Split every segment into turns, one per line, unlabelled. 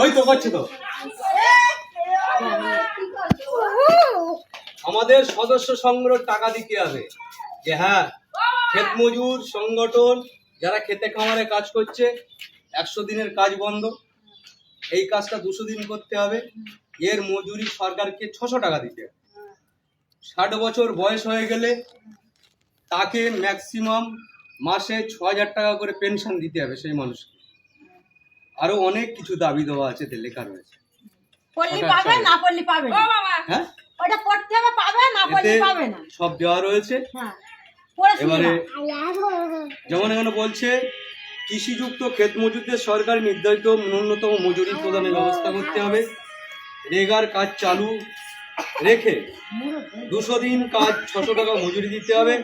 ওই তো করছে তো। আমাদের সদস্য সংগ্রহ টাকা দিতে হবে। যে হ্যাঁ ক্ষেত মজুর সংগঠন যারা খেতে খামারে কাজ করছে একশো দিনের কাজ বন্ধ। এই কাজটা দুশো দিন করতে হবে। এর মজুরি সরকারকে ছশো টাকা দিতে হবে। ষাট বছর বয়স হয়ে গেলে তাকে ম্যাক্সিমাম মাসে ছ হাজার টাকা করে পেনশন দিতে হবে সেই মানুষকে। আরও অনেক কিছু দাবি দেওয়া আছে লেখা রয়েছে।
পড়লি পাবে না পড়লি পাবে না?
হ্যাঁ?
ওটা পড়তে হবে পাবে না পড়লি
এতে সব দেওয়া রয়েছে।
হ্যাঁ।
এবারে যেমন এখানে বলছে কৃষিযুক্ত ক্ষেত মজুরদের সরকারি নির্ধারিত ন্যূনতম মজুরি প্রদানের ব্যবস্থা করতে হবে। রেগার কাজ চালু রেখে দুশো দিন কাজ ছশো টাকা মজুরি দিতে হবে।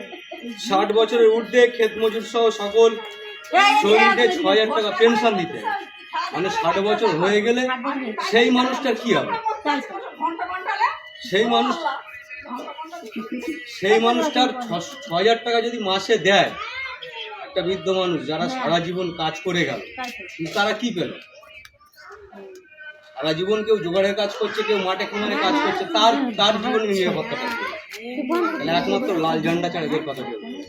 ষাট বছরের ঊর্ধ্বে ক্ষেত মজুর সহ সকল শ্রমিকদের ছ হাজার টাকা পেনশন দিতে হবে। মানে ষাট বছর হয়ে গেলে সেই মানুষটার কি হবে? সেই মানুষ সেই মানুষটার ছ- হাজার টাকা যদি মাসে দেয় একটা বৃদ্ধ মানুষ যারা সারা জীবন কাজ করে গেল তারা কি পেল? সারা জীবন কেউ জোগাড়ের কাজ করছে কেউ মাঠে খামারে কাজ করছে তার তার জীবনের নিরাপত্তা তাহলে একমাত্র লাল ঝান্ডা ছাড়া এদের কথা কেউ বলে না।